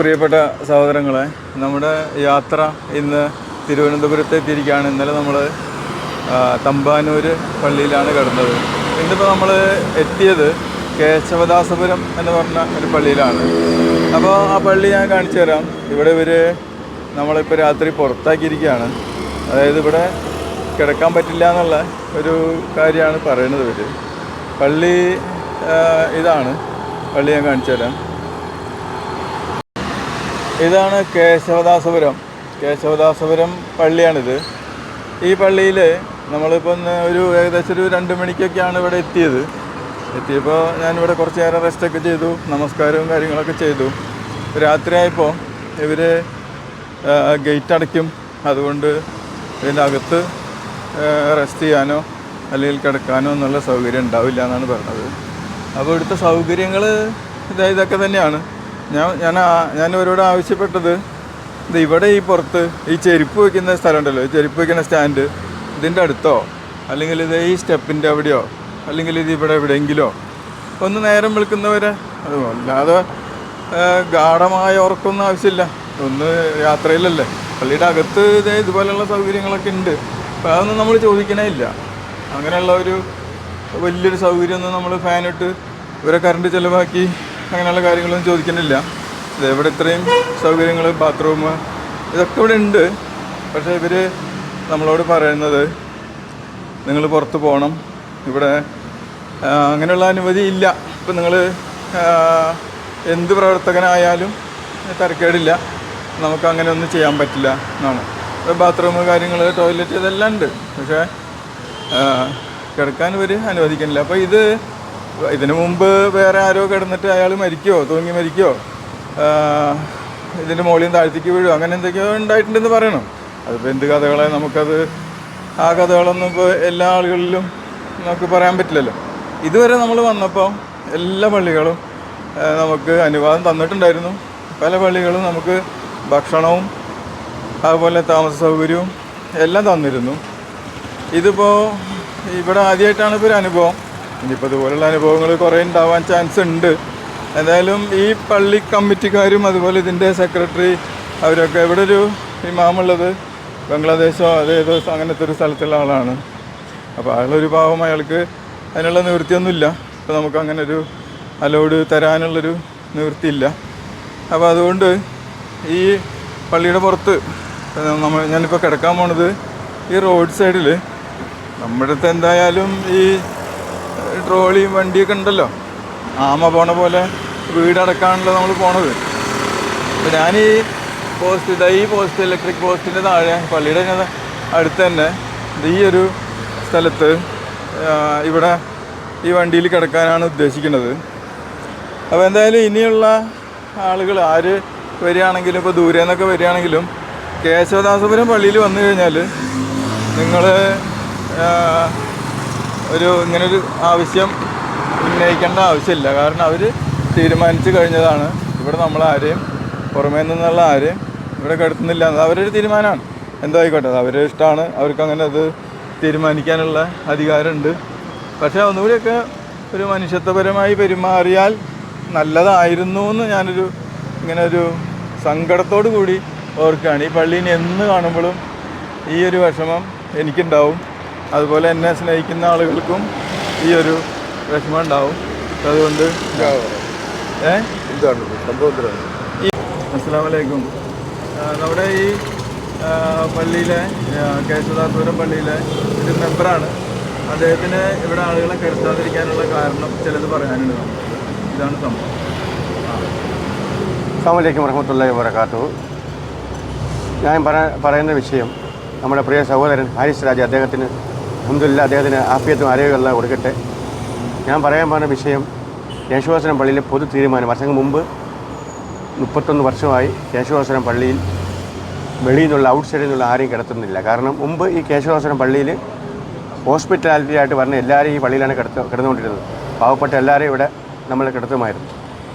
പ്രിയപ്പെട്ട സഹോദരങ്ങളെ നമ്മുടെ യാത്ര ഇന്ന് തിരുവനന്തപുരത്ത് എത്തിയിരിക്കുകയാണ്. ഇന്നലെ നമ്മൾ തമ്പാനൂർ പള്ളിയിലാണ് കിടന്നത്. ഇന്നിപ്പോൾ നമ്മൾ എത്തിയത് കേശവദാസപുരം എന്ന് പറഞ്ഞ ഒരു പള്ളിയിലാണ്. അപ്പോൾ ആ പള്ളി ഞാൻ കാണിച്ചു തരാം. ഇവിടെ ഇവർ നമ്മളിപ്പോൾ രാത്രി പുറത്താക്കിയിരിക്കുകയാണ്. അതായത് ഇവിടെ കിടക്കാൻ പറ്റില്ല എന്നുള്ള ഒരു കാര്യമാണ് പറയുന്നത് ഇവർ പള്ളി ഇതാണ്. പള്ളി ഞാൻ കാണിച്ചു തരാം. ഇതാണ് കേശവദാസപുരം. കേശവദാസപുരം പള്ളിയാണിത്. ഈ പള്ളിയിൽ നമ്മളിപ്പോൾ ഒരു ഏകദേശം ഒരു രണ്ട് മണിക്കൊക്കെയാണ് ഇവിടെ എത്തിയത്. എത്തിയപ്പോൾ ഞാനിവിടെ കുറച്ച് നേരം റെസ്റ്റൊക്കെ ചെയ്തു നമസ്കാരവും കാര്യങ്ങളൊക്കെ ചെയ്തു. രാത്രിയായപ്പോൾ ഇവർ ഗേറ്റ് അടയ്ക്കും. അതുകൊണ്ട് ഇതിന്റെ അകത്ത് റെസ്റ്റ് ചെയ്യാനോ അല്ലെങ്കിൽ കിടക്കാനോ എന്നുള്ള സൗകര്യം ഉണ്ടാവില്ല എന്നാണ് പറഞ്ഞത്. അപ്പോൾ ഇവിടുത്തെ സൗകര്യങ്ങൾ ഇതാ ഇതൊക്കെ തന്നെയാണ്. ഞാൻ ഞാൻ ഞാൻ ഇവരോട് ആവശ്യപ്പെട്ടത് ഇത് ഇവിടെ ഈ പുറത്ത് ഈ ചെരുപ്പ് വയ്ക്കുന്ന സ്ഥലം ഉണ്ടല്ലോ ഈ ചെരുപ്പ് വയ്ക്കുന്ന സ്റ്റാൻഡ് ഇതിന്റെ അടുത്തോ? അല്ലെങ്കിൽ ഇത് ഈ സ്റ്റെപ്പിന്റെ അവിടെയോ? അല്ലെങ്കിൽ ഇത് ഇവിടെ എവിടെയെങ്കിലോ? ഒന്ന് നേരം വിളിക്കുന്നവരെ അത് അല്ലാതെ ഗാഠമായ ഉറക്കൊന്നും ആവശ്യമില്ല. ഒന്ന് യാത്രയിലല്ലേ. പള്ളിയുടെ അകത്ത് ഇതേ ഇതുപോലെയുള്ള സൗകര്യങ്ങളൊക്കെ ഉണ്ട്. അപ്പോൾ അതൊന്നും നമ്മൾ ചോദിക്കണേ ഇല്ല. അങ്ങനെയുള്ള ഒരു വലിയൊരു സൗകര്യമൊന്നും നമ്മൾ ഫാനിട്ട് ഇവരെ കറണ്ട് ചിലവാക്കി അങ്ങനെയുള്ള കാര്യങ്ങളൊന്നും ചോദിക്കുന്നില്ല. ഇവിടെ ഇത്രയും സൗകര്യങ്ങൾ ബാത്റൂം ഇതൊക്കെ ഇവിടെ ഉണ്ട്. പക്ഷേ ഇവർ നമ്മളോട് പറയുന്നത് നിങ്ങൾ പുറത്ത് പോകണം ഇവിടെ അങ്ങനെയുള്ള അനുമതി ഇല്ല. ഇപ്പം നിങ്ങൾ എന്ത് പ്രവർത്തകനായാലും തരക്കേടില്ല. നമുക്ക് അങ്ങനെ ഒന്നും ചെയ്യാൻ പറ്റില്ല എന്നാണ്. ബാത്റൂം കാര്യങ്ങൾ ടോയ്ലറ്റ് ഇതെല്ലാം ഉണ്ട്. പക്ഷേ കിടക്കാൻ ഇവർ അനുവദിക്കുന്നില്ല. അപ്പോൾ ഇത് ഇതിനു മുമ്പ് വേറെ ആരോ കിടന്നിട്ട് അയാൾ മരിക്കോ തൂങ്ങി മരിക്കോ ആ, ഇതിന്റെ മുകളിൽ താഴ്ത്തിക്ക് വീഴും അങ്ങനെ എന്തൊക്കെയോ ഉണ്ടായിട്ടുണ്ടെന്ന് പറയണം. അതിപ്പോൾ എന്ത് കഥകളെ? നമുക്കത് ആ കഥകളൊന്നും ഇപ്പോൾ എല്ലാ ആളുകളിലും നമുക്ക് പറയാൻ പറ്റില്ലല്ലോ. ഇതുവരെ നമ്മൾ വന്നപ്പോൾ എല്ലാ പള്ളികളും നമുക്ക് അനുവാദം തന്നിട്ടുണ്ടായിരുന്നു. പല പള്ളികളും നമുക്ക് ഭക്ഷണവും അതുപോലെ താമസ സൗകര്യവും എല്ലാം തന്നിരുന്നു. ഇതിപ്പോൾ ഇവിടെ ആദ്യമായിട്ടാണ് ഇപ്പോൾ ഒരു അനുഭവം. ഇനിയിപ്പോൾ ഇതുപോലുള്ള അനുഭവങ്ങൾ കുറേ ഉണ്ടാവാൻ ചാൻസ് ഉണ്ട്. എന്തായാലും ഈ പള്ളി കമ്മിറ്റിക്കാരും അതുപോലെ ഇതിന്റെ സെക്രട്ടറി അവരൊക്കെ ഇവിടെ ഒരു ഇമാമുള്ളത് ബംഗ്ലാദേശോ അതേതോ അങ്ങനത്തെ ഒരു സ്ഥലത്തുള്ള ആളാണ്. അപ്പോൾ അയാളൊരു പാവം അയാൾക്ക് അതിനുള്ള നിവൃത്തിയൊന്നുമില്ല. അപ്പോൾ നമുക്ക് അങ്ങനെ ഒരു അലോഡ് തരാനുള്ളൊരു നിവൃത്തിയില്ല. അപ്പോൾ അതുകൊണ്ട് ഈ പള്ളിയുടെ പുറത്ത് നമ്മൾ ഞാനിപ്പോൾ കിടക്കാൻ പോണത് ഈ റോഡ് സൈഡിൽ നമ്മുടെ അടുത്ത് എന്തായാലും ഈ ട്രോളിയും വണ്ടിയൊക്കെ ഉണ്ടല്ലോ. ആമ പോണ പോലെ വീടടക്കാണല്ലോ നമ്മൾ പോണത്. അപ്പോൾ ഞാൻ ഈ പോസ്റ്റ് ഇതാ ഈ പോസ്റ്റ് ഇലക്ട്രിക് പോസ്റ്റിന്റെ താഴെ പള്ളിയുടെ അടുത്ത് തന്നെ ഈ ഒരു സ്ഥലത്ത് ഇവിടെ ഈ വണ്ടിയിൽ കിടക്കാനാണ് ഉദ്ദേശിക്കുന്നത്. അപ്പോൾ എന്തായാലും ഇനിയുള്ള ആളുകൾ ആര് വരികയാണെങ്കിലും ഇപ്പോൾ ദൂരെ നിന്നൊക്കെ വരികയാണെങ്കിലും കേശവദാസപുരം പള്ളിയിൽ വന്നു കഴിഞ്ഞാൽ നിങ്ങൾ ഒരു ഇങ്ങനൊരു ആവശ്യം ഉന്നയിക്കേണ്ട ആവശ്യമില്ല. കാരണം അവർ തീരുമാനിച്ചു കഴിഞ്ഞതാണ്. ഇവിടെ നമ്മൾ ആരെയും പുറമേ നിന്നുള്ള ആരെയും ഇവിടെ കിടത്തുന്നില്ല അത് അവരൊരു തീരുമാനമാണ്. എന്തായിക്കോട്ടെ അത് അവരുടെ ഇഷ്ടമാണ്. അവർക്ക് അങ്ങനെ അത് തീരുമാനിക്കാനുള്ള അധികാരമുണ്ട്. പക്ഷേ ഒന്നുകൂടിയൊക്കെ ഒരു മനുഷ്യത്വപരമായി പെരുമാറിയാൽ നല്ലതായിരുന്നു എന്ന് ഞാനൊരു ഇങ്ങനെ ഒരു സങ്കടത്തോടു കൂടി ഓർക്കുകയാണ്. ഈ പള്ളീനെ എന്ന് കാണുമ്പോഴും ഈ ഒരു വിഷമം എനിക്കുണ്ടാവും. അതുപോലെ എന്നെ സ്നേഹിക്കുന്ന ആളുകൾക്കും ഈ ഒരു വിഷമം ഉണ്ടാവും. അതുകൊണ്ട് അസ്സാമലൈക്കും അസ്സാം വലൈക്കും നമ്മുടെ ഈ പള്ളിയിലെ കേശവദാസപുരം പള്ളിയിലെ ഒരു മെമ്പറാണ്. അദ്ദേഹത്തിന് ഇവിടെ ആളുകളെ കരുത്താതിരിക്കാനുള്ള കാരണം ചിലത് പറയാനുണ്ട്. ഇതാണ് സംഭവം. അസ്സാമലൈക്കും വറഹമത്തല്ലാഹി വരക്കാത്തു ഞാൻ പറ പറയുന്ന വിഷയം നമ്മുടെ പ്രിയ സഹോദരൻ ഹാരിസ് രാജ അദ്ദേഹത്തിന് അഹമ്മദില്ല അദ്ദേഹത്തിന് ആഫിയത്തും ആരോഗ്യമെല്ലാം കൊടുക്കട്ടെ. ഞാൻ പറയാൻ പോകുന്ന വിഷയം യേശുവാസനം പള്ളിയിലെ പൊതു തീരുമാനം. വർഷങ്ങൾക്ക് മുമ്പ് മുപ്പത്തൊന്ന് വർഷമായി കേശവാസനം പള്ളിയിൽ വെളിയിൽ നിന്നുള്ള ഔട്ട് സൈഡിൽ നിന്നുള്ള ആരെയും കിടത്തുന്നില്ല. കാരണം മുമ്പ് ഈ കേശവാസനം പള്ളിയിൽ ഹോസ്പിറ്റാലിറ്റി ആയിട്ട് പറഞ്ഞ എല്ലാവരെയും ഈ പള്ളിയിലാണ് കിടത്ത് കിടന്നുകൊണ്ടിരുന്നത്. പാവപ്പെട്ട എല്ലാവരെയും ഇവിടെ നമ്മൾ കിടത്തുമായിരുന്നു.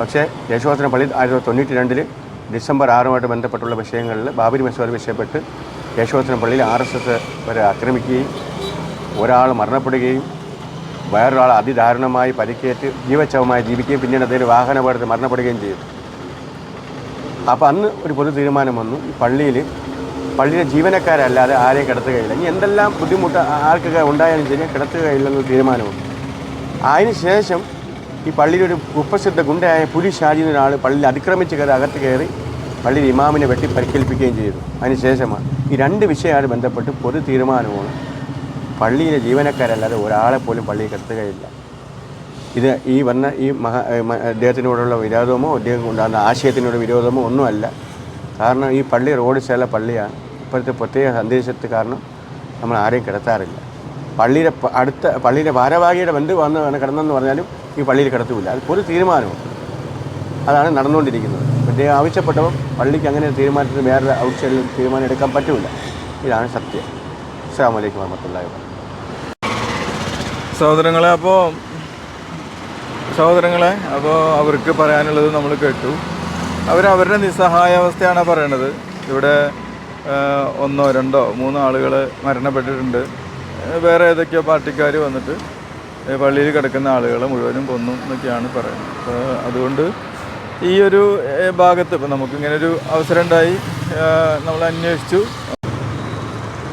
പക്ഷേ യേശുവാസന പള്ളി ആയിരത്തി തൊണ്ണൂറ്റി രണ്ടിൽ ഡിസംബർ ആറുമായിട്ട് ബന്ധപ്പെട്ടുള്ള വിഷയങ്ങളിൽ ബാബരി മസൂദ് വിഷയപ്പെട്ട് യേശുവാസന പള്ളിയിൽ ആർ എസ് എസ് വരെ ആക്രമിക്കുകയും ഒരാൾ മരണപ്പെടുകയും വേറൊരാൾ അതിദാരുണമായി പരിക്കേറ്റ് ജീവച്ഛവമായി ജീവിക്കുകയും പിന്നീട് അദ്ദേഹം വാഹനാപകടത്തിൽ മരണപ്പെടുകയും ചെയ്തു. അപ്പോൾ അന്ന് ഒരു പൊതു തീരുമാനം വന്നു. ഈ പള്ളിയിൽ പള്ളിയിലെ ജീവനക്കാരല്ലാതെ ആരെയും കിടത്തുകയില്ല ഇനി എന്തെല്ലാം ബുദ്ധിമുട്ട് ആർക്കൊക്കെ ഉണ്ടായാലും ശരി കിടത്തുകയില്ലെന്നൊരു തീരുമാനമുണ്ട് അതിന് ശേഷം ഈ പള്ളിയിലൊരു കുപ്രസിദ്ധ ഗുണ്ടയായ പുലി ഷാജി എന്നൊരാൾ പള്ളിയിൽ അതിക്രമിച്ച് കയറി അകത്ത് കയറി പള്ളിയിൽ ഇമാമിനെ വെട്ടി പരിക്കേൽപ്പിക്കുകയും ചെയ്തു. അതിന് ശേഷമാണ്. ഈ രണ്ട് വിഷയമായിട്ട് ബന്ധപ്പെട്ട് പൊതു തീരുമാനമാണ് പള്ളിയിലെ ജീവനക്കാരല്ലാതെ ഒരാളെ പോലും പള്ളിയിൽ കത്തുകയില്ല ഇത് ഈ വന്ന ഈ മഹാ അദ്ദേഹത്തിനോടുള്ള വിരോധമോ അദ്ദേഹം ഉണ്ടാകുന്ന ആശയത്തിനോട് വിരോധമോ ഒന്നുമല്ല. കാരണം ഈ പള്ളി റോഡ് ചില പള്ളിയാണ്. ഇപ്പോഴത്തെ പ്രത്യേക സന്ദേശത്ത് കാരണം നമ്മൾ ആരെയും കിടത്താറില്ല. പള്ളിയുടെ അടുത്ത പള്ളിയുടെ ഭാരവാഹിയുടെ ബന്ധു വന്ന് കിടന്നെന്ന് പറഞ്ഞാലും ഈ പള്ളിയിൽ കിടത്തൂല അത് പൊതു തീരുമാനമാണ്. അതാണ് നടന്നുകൊണ്ടിരിക്കുന്നത്. അദ്ദേഹം ആവശ്യപ്പെട്ടപ്പോൾ പള്ളിക്ക് അങ്ങനെ തീരുമാനത്തിന് വേറെ ഔട്ട്സൈഡിൽ തീരുമാനം എടുക്കാൻ പറ്റില്ല ഇതാണ് സത്യം. അസ്സാം വലൈക്കും വാഹമത്തല്ലാ സഹോദരങ്ങളെ അപ്പോൾ സഹോദരങ്ങളെ അപ്പോൾ അവർക്ക് പറയാനുള്ളത് നമ്മൾ കേട്ടു. അവർ അവരുടെ നിസ്സഹായാവസ്ഥയാണ് പറയണത്. ഇവിടെ ഒന്നോ രണ്ടോ മൂന്നോ ആളുകൾ മരണപ്പെട്ടിട്ടുണ്ട്. വേറെ ഏതൊക്കെയോ പാർട്ടിക്കാർ വന്നിട്ട് പള്ളിയിൽ കിടക്കുന്ന ആളുകളെ മുഴുവനും കൊന്നു എന്നൊക്കെയാണ് പറയുന്നത്. അപ്പോൾ അതുകൊണ്ട് ഈ ഒരു ഭാഗത്ത് ഇപ്പം നമുക്കിങ്ങനെ ഒരു അവസരം ഉണ്ടായി. നമ്മൾ അന്വേഷിച്ചു.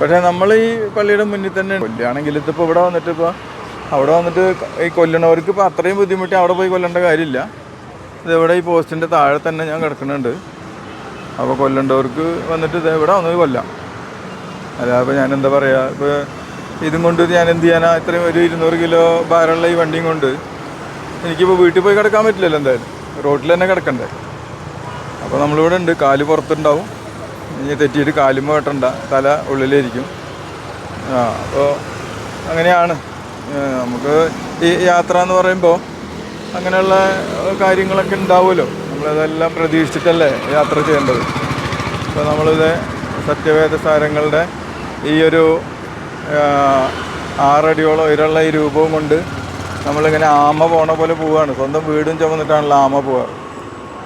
പക്ഷേ നമ്മൾ ഈ പള്ളിയുടെ മുന്നിൽ തന്നെ കൊല്ലുകയാണെങ്കിൽ ഇതിപ്പോൾ ഇവിടെ വന്നിട്ട് ഇപ്പോൾ അവിടെ വന്നിട്ട് ഈ കൊല്ലണവർക്ക് ഇപ്പോൾ അത്രയും ബുദ്ധിമുട്ടി അവിടെ പോയി കൊല്ലേണ്ട കാര്യമില്ല. ഇതിവിടെ ഈ പോസ്റ്റിന്റെ താഴെ തന്നെ ഞാൻ കിടക്കുന്നുണ്ട്. അപ്പോൾ കൊല്ലേണ്ടവർക്ക് വന്നിട്ട് ഇതെവിടെ വന്നത് കൊല്ലാം. അല്ല അപ്പോൾ ഞാൻ എന്താ പറയുക ഇപ്പോൾ ഇതും കൊണ്ട് ഞാൻ എന്ത് ചെയ്യാനാ? ഇത്രയും ഒരു ഇരുന്നൂറ് കിലോ ഭാരമുള്ള ഈ വണ്ടിയും കൊണ്ട് എനിക്കിപ്പോൾ വീട്ടിൽ പോയി കിടക്കാൻ പറ്റില്ലല്ലോ എന്തായാലും. റോട്ടിൽ തന്നെ കിടക്കണ്ടേ. അപ്പോൾ നമ്മളിവിടെ ഉണ്ട് കാൽ പുറത്തുണ്ടാവും. ഇനി തെറ്റിയിട്ട് കാലും വെട്ടണ്ട തല ഉള്ളിലിരിക്കും. ആ അപ്പോൾ അങ്ങനെയാണ്. നമുക്ക് ഈ യാത്ര എന്ന് പറയുമ്പോൾ അങ്ങനെയുള്ള കാര്യങ്ങളൊക്കെ ഉണ്ടാവുമല്ലോ. നമ്മളതെല്ലാം പ്രതീക്ഷിച്ചിട്ടല്ലേ യാത്ര ചെയ്യേണ്ടത്. അപ്പോൾ നമ്മളിത് സത്യവേദ സാരങ്ങളുടെ ഈ ഒരു ആറടിയോളം ഉയരമുള്ള ഈ രൂപവും കൊണ്ട് നമ്മളിങ്ങനെ ആമ പോണ പോലെ പോവുകയാണ് സ്വന്തം വീടും ചുമന്നിട്ടാണല്ലോ ആമ പോവുക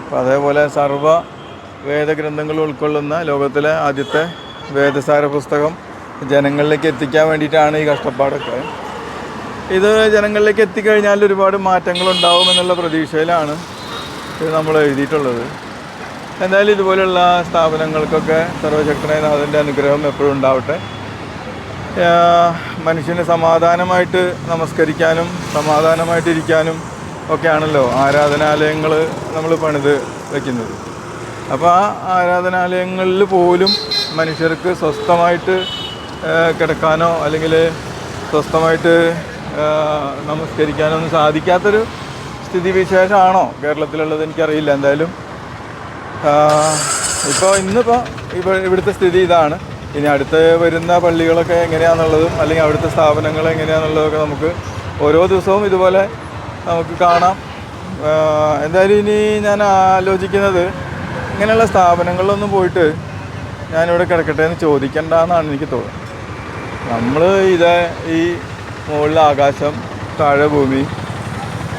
അപ്പോൾ അതേപോലെ സർവ വേദഗ്രന്ഥങ്ങൾ ഉൾക്കൊള്ളുന്ന ലോകത്തിലെ ആദ്യത്തെ വേദസാര പുസ്തകം ജനങ്ങളിലേക്ക് എത്തിക്കാൻ വേണ്ടിയിട്ടാണ് ഈ കഷ്ടപ്പാടൊക്കെ. ഇത് ജനങ്ങളിലേക്ക് എത്തിക്കഴിഞ്ഞാൽ ഒരുപാട് മാറ്റങ്ങൾ ഉണ്ടാവും എന്നുള്ള പ്രതീക്ഷയിലാണ് ഇത് നമ്മൾ എഴുതിയിട്ടുള്ളത്. എന്തായാലും ഇതുപോലെയുള്ള സ്ഥാപനങ്ങൾക്കൊക്കെ സർവശക്തനായ നാഥന്റെ അനുഗ്രഹം എപ്പോഴും ഉണ്ടാവട്ടെ. മനുഷ്യന് സമാധാനമായിട്ട് നമസ്കരിക്കാനും സമാധാനമായിട്ടിരിക്കാനും ഒക്കെയാണല്ലോ ആരാധനാലയങ്ങൾ നമ്മൾ പണിത് വയ്ക്കുന്നത് അപ്പോൾ ആ ആരാധനാലയങ്ങളിൽ പോലും മനുഷ്യർക്ക് സ്വസ്ഥമായിട്ട് കിടക്കാനോ അല്ലെങ്കിൽ സ്വസ്ഥമായിട്ട് ആഹ് സാധിക്കാത്തൊരു സ്ഥിതി സാധിക്കാത്തൊരു സ്ഥിതിവിശേഷമാണോ കേരളത്തിലുള്ളത് എനിക്കറിയില്ല എന്തായാലും. ഇപ്പോൾ ഇന്നിപ്പോൾ ഇപ്പോൾ ഇവിടുത്തെ സ്ഥിതി ഇതാണ്. ഇനി അടുത്ത് വരുന്ന പള്ളികളൊക്കെ എങ്ങനെയാണെന്നുള്ളതും അല്ലെങ്കിൽ അവിടുത്തെ സ്ഥാപനങ്ങൾ എങ്ങനെയാണെന്നുള്ളതൊക്കെ നമുക്ക് ഓരോ ദിവസവും ഇതുപോലെ നമുക്ക് കാണാം. എന്തായാലും ഇനി ഞാൻ ആലോചിക്കുന്നത് ഇങ്ങനെയുള്ള സ്ഥാപനങ്ങളിലൊന്നും പോയിട്ട് ഞാനിവിടെ കിടക്കട്ടെ എന്ന് ചോദിക്കണ്ട എന്നാണ് എനിക്ക് തോന്നുന്നത്. നമ്മൾ ഇത് ഈ മുകളിൽ ആകാശം താഴെ ഭൂമി.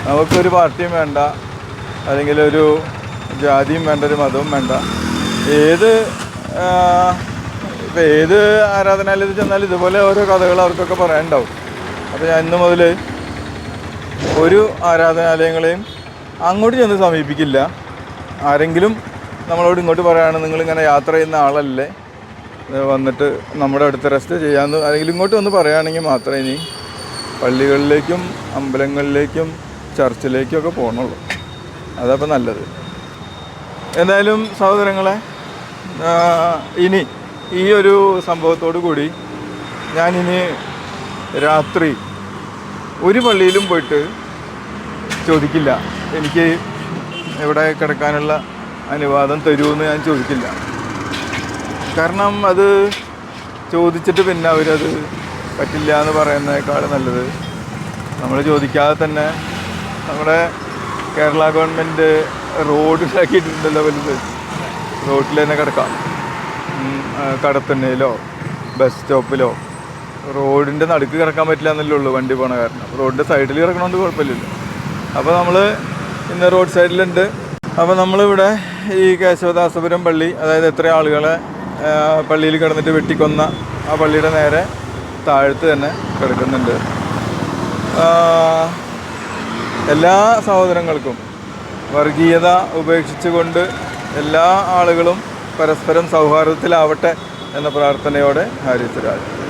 നമുക്കൊരു പാർട്ടിയും വേണ്ട. അല്ലെങ്കിൽ ഒരു ജാതിയും വേണ്ട ഒരു മതവും വേണ്ട. ഏത് ഇപ്പം ഏത് ആരാധനാലയത്തിൽ ചെന്നാലും ഇതുപോലെ ഓരോ കഥകൾ അവർക്കൊക്കെ പറയാനുണ്ടാവും. അപ്പോൾ ഞാൻ ഇന്ന് മുതൽ ഒരു ആരാധനാലയങ്ങളെയും അങ്ങോട്ട് ചെന്ന് സമീപിക്കില്ല. ആരെങ്കിലും നമ്മളോട് ഇങ്ങോട്ട് പറയുകയാണ് നിങ്ങളിങ്ങനെ യാത്ര ചെയ്യുന്ന ആളല്ലേ? വന്നിട്ട് നമ്മുടെ അടുത്ത് റെസ്റ്റ് ചെയ്യാമെന്ന് അല്ലെങ്കിൽ ഇങ്ങോട്ട് വന്ന് പറയുകയാണെങ്കിൽ മാത്രമേ ഇനി പള്ളികളിലേക്കും അമ്പലങ്ങളിലേക്കും ചർച്ചിലേക്കും ഒക്കെ പോകണുള്ളൂ അതപ്പോൾ നല്ലത്. എന്തായാലും സഹോദരങ്ങളെ ഇനി ഈ ഒരു സംഭവത്തോടു കൂടി ഞാനിനി രാത്രി ഒരു പള്ളിയിലും പോയിട്ട് ചോദിക്കില്ല. എനിക്ക് ഇവിടെ കിടക്കാനുള്ള അനുവാദം തരുമെന്ന് ഞാൻ ചോദിക്കില്ല. കാരണം അത് ചോദിച്ചിട്ട് പിന്നെ അവരത് പറ്റില്ല എന്ന് പറയുന്നതിനേക്കാൾ നല്ലത്. നമ്മൾ ചോദിക്കാതെ തന്നെ നമ്മുടെ കേരള ഗവൺമെന്റ് റോഡ് ഉണ്ടാക്കിയിട്ടുണ്ടല്ലോ വലുത്. റോഡിൽ തന്നെ കിടക്കാം. കടത്തണ്ണയിലോ ബസ് സ്റ്റോപ്പിലോ റോഡിന്റെ നടുക്ക് കിടക്കാൻ പറ്റില്ല എന്നല്ലേ ഉള്ളൂ വണ്ടി പോണ കാരണം. റോഡിന്റെ സൈഡിൽ കിടക്കണമെന്ന് കുഴപ്പമില്ലല്ലോ. അപ്പോൾ നമ്മൾ ഇന്ന് റോഡ് സൈഡിലുണ്ട്. അപ്പോൾ നമ്മളിവിടെ ഈ കേശവദാസപുരം പള്ളി അതായത് എത്ര ആളുകളെ പള്ളിയിൽ കിടന്നിട്ട് വെട്ടിക്കൊന്ന ആ പള്ളിയുടെ നേരെ താഴത്ത് തന്നെ കിടക്കുന്നുണ്ട്. എല്ലാ സഹോദരങ്ങൾക്കും വർഗീയത ഉപേക്ഷിച്ചുകൊണ്ട് എല്ലാ ആളുകളും പരസ്പരം സൗഹാർദ്ദത്തിലാവട്ടെ എന്ന പ്രാർത്ഥനയോടെ ഹാരിസ് രാജ്.